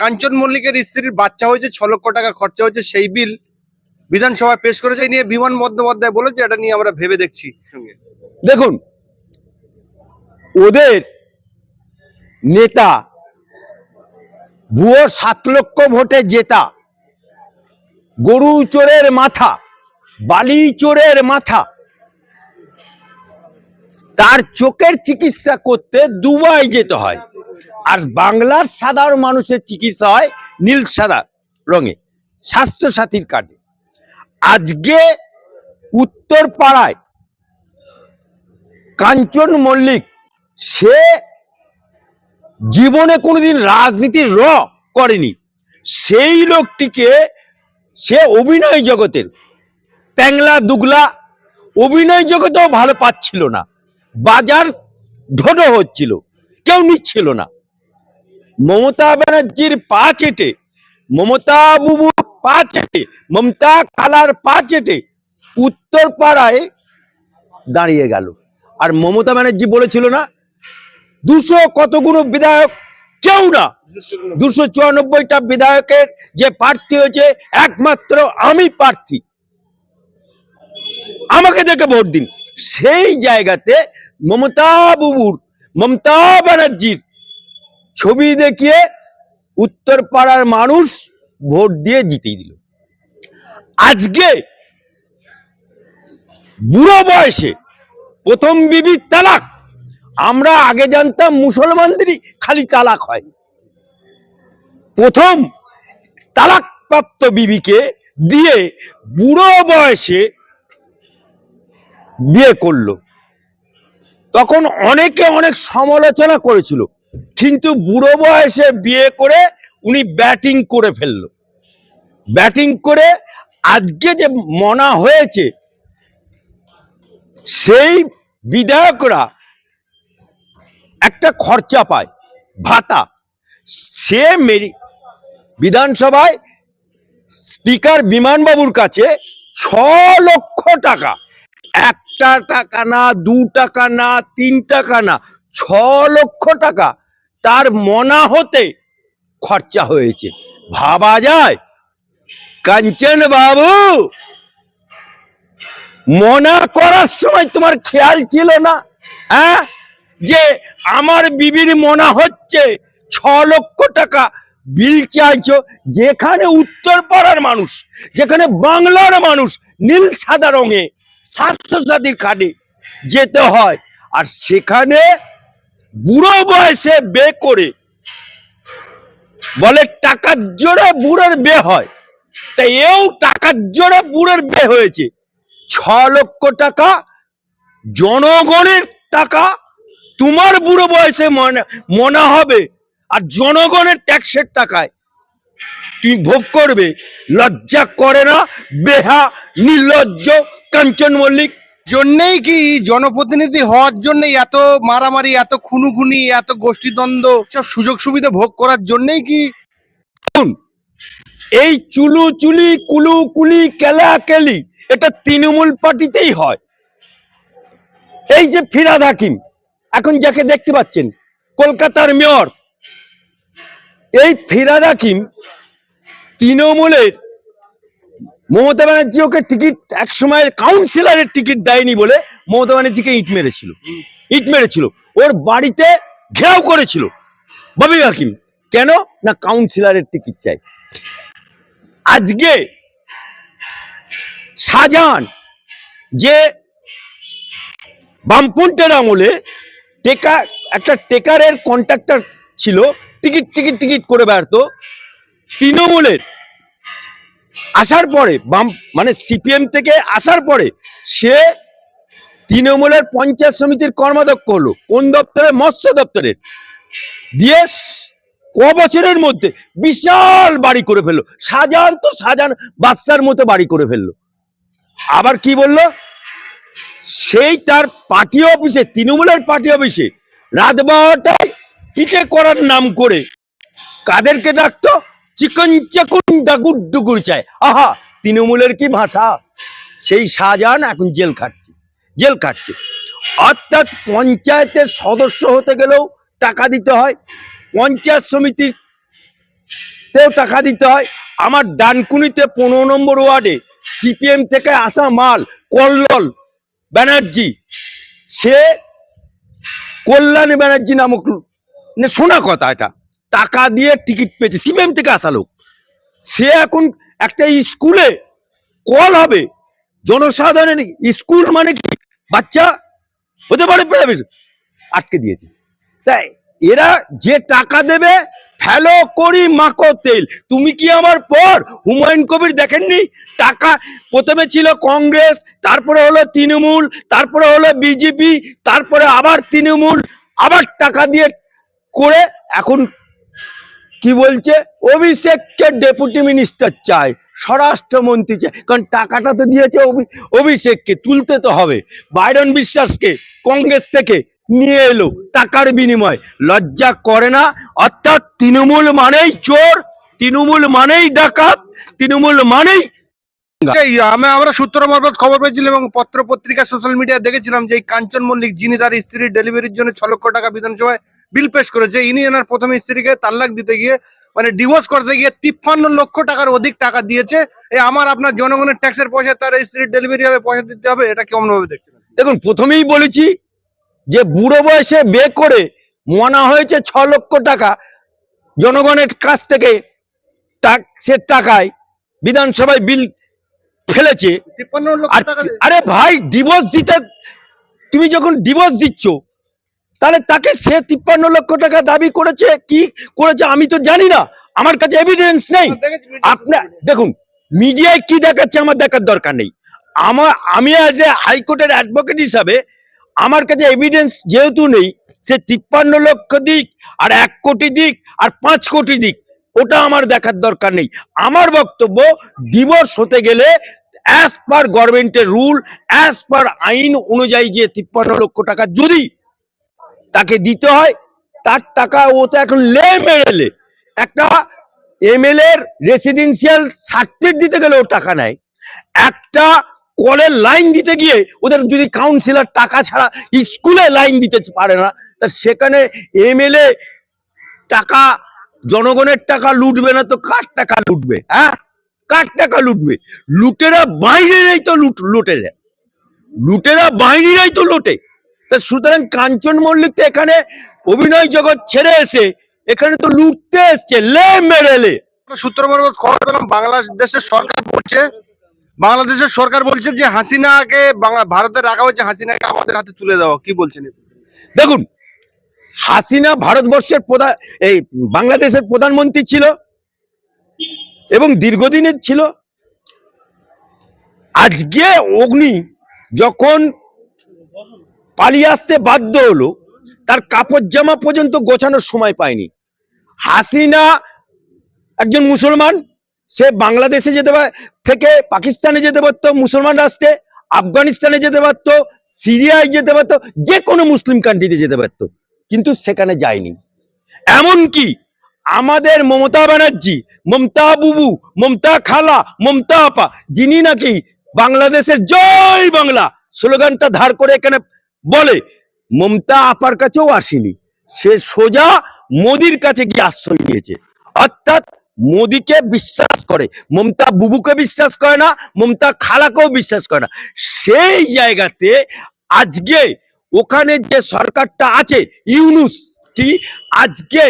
কাঞ্চন মল্লিকের স্ত্রীর বাচ্চা হয়েছে, ছ লক্ষ টাকা খরচা হয়েছে, সেই বিল বিধানসভায় পেশ করেছে নিয়ে বিমান বন্দ্যোপাধ্যায় বলেছে, এটা নিয়ে আমরা ভেবে দেখছি। দেখুন, ওদের নেতা ভুয়ো সাত লক্ষ ভোটে জেতা, গরু চোরের মাথা, বালি চোরের মাথা, তার চোখের চিকিৎসা করতে দুবাই যেতে হয়। আর বাংলার সাধারণ মানুষের চিকিৎসা হয় নীল সাদা রঙে স্বাস্থ্য সাথীর কার্ডে। আজকে উত্তর পাড়ায় কাঞ্চন মল্লিক, সে জীবনে কোনোদিন রাজনীতির র করেনি। সেই লোকটিকে সে অভিনয় জগতের প্যাংলা দুগলা অভিনয় জগতেও ভালো পাচ্ছিল না। বাজার ঢোটো হচ্ছিল। কেউ নিচ্ছিল না। মমতা ব্যানার্জির পা চেটে, মমতা বুবুর পা চেটে, মমতা কালার পা চেটে উত্তর পাড়ায় দাঁড়িয়ে গেল। আর মমতা ব্যানার্জি বলেছিল না, দুশো কতগুলো বিধায়ক কেউ না। দুশো চুরানব্বইটা বিধায়কের যে প্রার্থী হয়েছে, একমাত্র আমি প্রার্থী। আমাকে দেখে ভোট দিন। সেই জায়গাতে মমতা বুবুর মমতা ব্যানার্জির ছবি দেখিয়ে উত্তর পাড়ার মানুষ ভোট দিয়ে জিতিয়ে দিল। আজকে বুড়ো বয়সে প্রথম বিবি তালাক। আমরা আগে জানতাম মুসলমানদেরই খালি তালাক হয়। প্রথম তালাক প্রাপ্ত বিবিকে দিয়ে বুড়ো বয়সে বিয়ে করল। তখন অনেকে অনেক সমালোচনা করেছিল। কিন্তু বুড়ো বয়সে বিয়ে করে উনি ব্যাটিং করে ফেলল। ব্যাটিং করে আজকে যে মনা হয়েছে, সেই বিধায়করা একটা খরচা পায়, ভাতা। সে মেরি, বিধানসভায় স্পিকার বিমানবাবুর কাছে ছ লক্ষ টাকা। একটা টাকা না, দু টাকা না, তিন টাকা না, ছ লক্ষ টাকা তার মনা হতে খরচা হয়েছে। ভাবা যায়? কাঞ্চন বাবু, মনা করার সময় তোমার খেয়াল ছিল না? হ্যাঁ? যে আমার বিবির মনা হচ্ছে, ছ লক্ষ টাকা বিল চাইছো, যেখানে উত্তর পাড়ার মানুষ, যেখানে বাংলার মানুষ, নীল সাদা রঙে স্বাস্থ্যসাথীর খাটে যেতে হয়। আর সেখানে বুড়ো বয়সে বে করে বলে টাকার জোরে বুড়োর বে হয়। তাই এও টাকার জোরে বুড়োর বে হয়েছে। ছ লক্ষ টাকা জনগণের টাকা তোমার বুড়ো বয়সে মনে মনে হবে। আর জনগণের ট্যাক্সের টাকায় তুমি ভোগ করবে। লজ্জা করে না বেহা নির্লজ্জ কাঞ্চন মল্লিক। জন্যেই কি জনপ্রতিনিধি হওয়ার জন্যই এত মারামারি এত খুনুখুনি এত গোষ্ঠীদ্বন্দ্ব সব সুযোগ সুবিধা ভোগ করার জন্যই কি? এই চুলু চুলি কুলু কুলি কেলা কেলি এটা তৃণমূল পার্টিতেই হয়। এই যে ফিরাদ হাকিম এখন যাকে দেখতে পাচ্ছেন কলকাতার মেয়র এই ফিরাদ হাকিম তৃণমূলের মমতা ব্যানার্জি ওকে টিকিট এক সময়ের কাউন্সিলরের টিকিট দেয়নি বলে মমতা ব্যানার্জিকে ইট মেরেছিল। ইট মেরেছিল। ওর বাড়িতে ঘেরাও করেছিল। ববি হাকিম। কেন? না কাউন্সিলরের টিকিট চাই। আজকে শাহজাহান যে বামপন্থের আমলে টেকা একটা টেকারের কন্ট্রাক্টর ছিল, টিকিট টিকিট টিকিট করে বেড়াতো তৃণমূলের। আসার পরে বাম মানে সিপিএম থেকে আসার পরে সে তৃণমূলের পঞ্চায়েত সমিতির কর্মাধ্যক্ষ হলো, কোন দপ্তরে মৎস্য দপ্তরের। দিয়ে ক বছরের মধ্যে বিশাল বাড়ি করে ফেলল। শাহজাহান তো শাহজাহান বাচ্চার মতো বাড়ি করে ফেলল। আবার কি বলল? সেই তার পার্টি অফিসে, তৃণমূলের পার্টি অফিসে রাত বারোটায় পিঠে করার নাম করে কাদেরকে ডাকতো? চিকন চাকুন ডুকুর চায়। আহা, তৃণমূলের কি ভাষা? সেই শাহজাহান এখন জেল খাটছে জেল খাটছে। অর্থাৎ পঞ্চায়েতের সদস্য হতে গেলেও টাকা দিতে হয়, পঞ্চায়েত সমিতির তেও টাকা দিতে হয়। আমার ডানকুনিতে পনেরো নম্বর ওয়ার্ডে সিপিএম থেকে আসা মাল, কল্লল ব্যানার্জি, সে কল্যাণী ব্যানার্জি নামক লো- শোনা কথা এটা। টাকা দিয়ে টিকিট পেয়েছে, সিপিএম থেকে আসা লোক। সে এখন একটা স্কুলে কল হবে। জনসাধারণের স্কুল মানে কি? বাচ্চা হতে পারে আটকে দিয়েছে। তাই এরা যে টাকা দেবে, ফেলো করি মাকো তেল। তুমি কি আমার পর? হুমায়ুন কবির দেখেননি? টাকা প্রথমে ছিল কংগ্রেস, তারপরে হলো তৃণমূল, তারপরে হলো বিজেপি, তারপরে আবার তৃণমূল, আবার টাকা দিয়ে করে এখন কি বলছে? অভিষেককে ডেপুটি মিনিস্টার চায়, স্বরাষ্ট্রমন্ত্রী চায়। কারণ টাকাটা তো দিয়েছে অভি- অভিষেককে, তুলতে তো হবে। বাইরন বিশ্বাসকে, কংগ্রেস থেকে নিয়ে এলো টাকার বিনিময়। লজ্জা করে না? অর্থাৎ তৃণমূল মানেই চোর, তৃণমূল মানেই ডাকাত, তৃণমূল মানেই আমরা সূত্র মারফত খবর পেয়েছিলাম এবং পত্র পত্রিকা সোশ্যাল মিডিয়া দেখেছিলাম যে কাঞ্চন মল্লিক যিনি তার স্ত্রীর ডেলিভারির জন্য ছ লক্ষ টাকা বিধানসভায় বিল পেশ করেছে ইনি এনার প্রথম স্ত্রীকে তাল্লাক দিতে গিয়ে মানে ডিভোর্স করতে গিয়ে তিপ্পান্ন লক্ষ টাকার অধিক টাকা দিয়েছে। এই আমার আপনার জনগণের ট্যাক্সের পয়সা তার স্ত্রীর ডেলিভারি হবে পয়সা দিতে হবে এটা কেমন ভাবে দেখছেন? দেখুন প্রথমেই বলেছি যে বুড়ো বয়সে বে করে মনা হয়েছে ছ লক্ষ টাকা জনগণের কাছ থেকে ট্যাক্সের টাকায় বিধানসভায় বিল ফেলেছে। আর ভাই ডিভোর্স দিতে তুমি যখন ডিভোর্স দিচ্ছ তাহলে তাকে সে তিপ্পান্ন লক্ষ টাকা দাবি করেছে কি করেছে আমি তো জানি না। আমার কাছে এভিডেন্স নেই। আপনার দেখুন মিডিয়ায় কি দেখাচ্ছে আমার দেখার দরকার নেই। আমার আমি অ্যাজ এ হাইকোর্টের অ্যাডভোকেট হিসাবে আমার কাছে এভিডেন্স যেহেতু নেই সে তিপ্পান্ন লক্ষ দিক আর এক কোটি দিক আর পাঁচ কোটি দিক। আমার দেখার দরকার নেই। আমার বক্তব্য ডিভোর্স হতে গেলে অ্যাজ পার গভর্নমেন্টের রুল অ্যাজ পার আইন অনুযায়ী যে তিপ্পান্ন লক্ষ টাকা যদি তাকে দিতে হয়, তার টাকা ও তো এখন লে মেরেলে একটা এমএলএ এর রেসিডেন্সিয়াল সার্টিফিকেট দিতে গেলে ও টাকা নেয় একটা কলের লাইন দিতে গিয়ে ওদের যদি কাউন্সিলর টাকা ছাড়া স্কুলে লাইন দিতে পারে না, তা সেখানে এমএলএ টাকা জনগণের টাকা লুটবে না তো কার টাকা লুটবে হ্যাঁ? কার টাকা লুটবে? লুটেরা বাইরেরাই তো লুট লুটে লুটেরা লুটেরা বাইরেরাই তো লোটে। তা সুতরাং কাঞ্চন মল্লিক তো এখানে অভিনয় জগৎ ছেড়ে এসে এখানে তো লুটতে এসছে লে মেরেলে আমরা সূত্র মারফত খবর পেলাম বাংলাদেশের সরকার বলছে বাংলাদেশের সরকার বলছে যে হাসিনাকে ভারতে রাখা হয়েছে হাসিনাকে আমাদের হাতে তুলে দেওয়া কি বলছেন? দেখুন হাসিনা ভারতবর্ষের প্রধান এই বাংলাদেশের প্রধানমন্ত্রী ছিল এবং দীর্ঘদিনের ছিল। আজকে অগ্নি যখন পালিয়ে আসতে বাধ্য হলো, তার কাপড় জামা পর্যন্ত গোছানোর সময় পায়নি। হাসিনা একজন মুসলমান, সে বাংলাদেশে যেতে থেকে পাকিস্তানে যেতে পারতো মুসলমান রাষ্ট্রে, আফগানিস্তানে যেতে পারতো, সিরিয়ায় যেতে পারতো, যে কোনো মুসলিম কান্ট্রিতে যেতে পারতো। কিন্তু সেখানে যায়নি। এমনকি আমাদের মমতা ব্যানার্জি, মমতা বুবু, মমতা খালা, মমতা আপা, যিনি নাকি বাংলাদেশের জয় বাংলা স্লোগানটা ধার করে এখানে বলে, মমতা আপার কাছেও আসেনি। সে সোজা মোদির কাছে গিয়ে আশ্রয় নিয়েছে। অর্থাৎ মোদিকে বিশ্বাস করে, মমতা বুবুকে বিশ্বাস করে না, মমতা খালাকেও বিশ্বাস করে না। সেই জায়গাতে আজকে ওখানে যে সরকারটা আছে ইউনুস কি? আজকে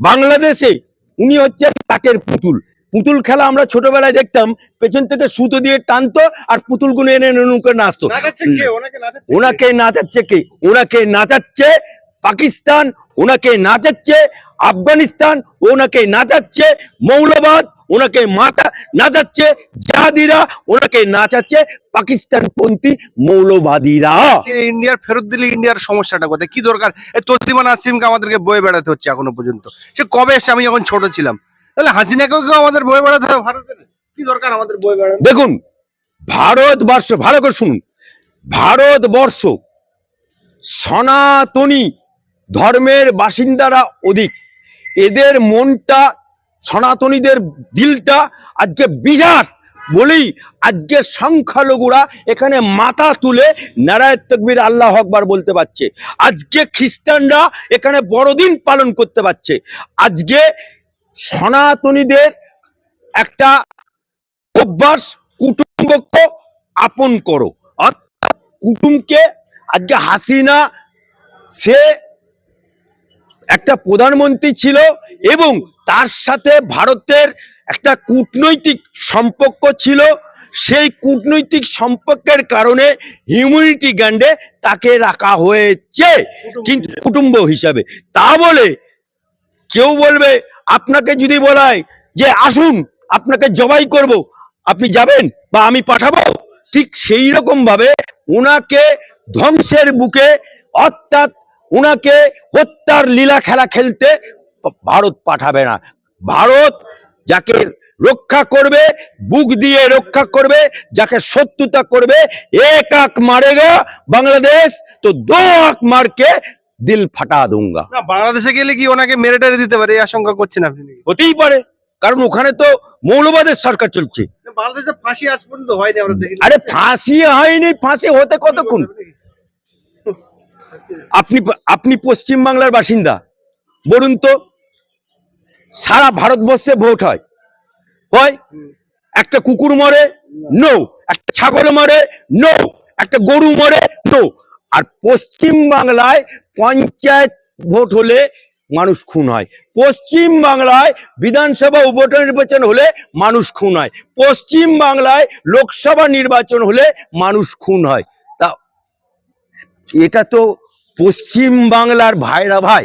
বাংলাদেশে উনি হচ্ছেন কাঠের পুতুল। পুতুল খেলা আমরা ছোটবেলায় দেখতাম পেছন থেকে সুতো দিয়ে টানতো আর পুতুল গুনে এনে নৌকে নাচতো? ওনাকে নাচাচ্ছে কে? ওনাকে নাচাচ্ছে পাকিস্তান ওনাকে নাচাচ্ছে আফগানিস্তান ওনাকে নাচাচ্ছে মৌলবাদ ওনাকে মাথা নাচাচ্ছে জাহাদিরা ওনাকে নাচাচ্ছে পাকিস্তান পন্থী মৌলবাদীরা। ইন্ডিয়ার ফেরত দিলে ইন্ডিয়ার সমস্যাটা কোথায়? কি দরকার? তসলিমা নাসিমকে আমাদেরকে বয়ে বেড়াতে হচ্ছে এখনও পর্যন্ত। সে কবে এসে আমি যখন ছোট ছিলাম? তাহলে হাসিনাকেও আমাদের বয়ে বেড়াতে হবে ভারতের কি দরকার আমাদের বয়ে বেড়াতে? দেখুন ভারতবর্ষ ভালো করে শুনুন। ভারতবর্ষ সনাতনী ধর্মের বাসিন্দারা অধিক। এদের মনটা, সনাতনীদের দিলটা আজকে বিরাট। বলেই আজকে সংখ্যালঘুরা এখানে মাথা তুলে নারায়ণ তকবির আল্লাহ আকবার বলতে পারছে। আজকে খ্রিস্টানরা এখানে বড়দিন পালন করতে পারছে। আজকে সনাতনীদের একটা অভ্যাস কুটুম্বকে আপন করো। অর্থাৎ কুটুমকে আজকে হাসিনা, সে একটা প্রধানমন্ত্রী ছিল এবং তার সাথে ভারতের একটা কূটনৈতিক সম্পর্ক ছিল। সেই কূটনৈতিক সম্পর্কের কারণে হিউম্যানিটি গ্যান্ডে তাকে রাখা হয়েছে। কিন্তু কুটুম্ব হিসাবে। তা বলে কেউ বলবে আপনাকে যদি বলায় যে আসুন আপনাকে জবাই করব। আপনি যাবেন বা আমি পাঠাবো? ঠিক সেই রকম ভাবে ওনাকে ধ্বংসের বুকে অর্থাৎ ওনাকে হত্যার লীলা খেলা খেলতে ভারত পাঠাবে না। ভারত যাকে রক্ষা করবে বুক দিয়ে রক্ষা করবে যাকে শত্রুতা করবে এক আক মারেগা বাংলাদেশ তো দো আক মারকে দিল ফাটা দুঙ্গা। না বাংলাদেশে গেলে কি ওনাকে মেরে টেরে দিতে পারে? এই আশঙ্কা করছেন আপনি হতেই পারে কারণ ওখানে তো মৌলবাদের সরকার চলছে। বাংলাদেশে ফাঁসি আজ পর্যন্ত হয়নি আমরা আরে ফাঁসি হয়নি ফাঁসি হতে কতক্ষণ? আপনি আপনি পশ্চিম বাংলার বাসিন্দা। বলুন তো, সারা ভারতবর্ষে ভোট হয়। হয়? একটা কুকুর মরে, নো। একটা ছাগল মরে, নো। একটা গরু মরে, নো। আর পশ্চিম বাংলায় পঞ্চায়েত ভোট হলে মানুষ খুন হয়। পশ্চিম বাংলায় বিধানসভা উপনির্বাচন হলে মানুষ খুন হয়। পশ্চিম বাংলায় লোকসভা নির্বাচন হলে মানুষ খুন হয়। এটা তো পশ্চিম বাংলার ভাইরা ভাই।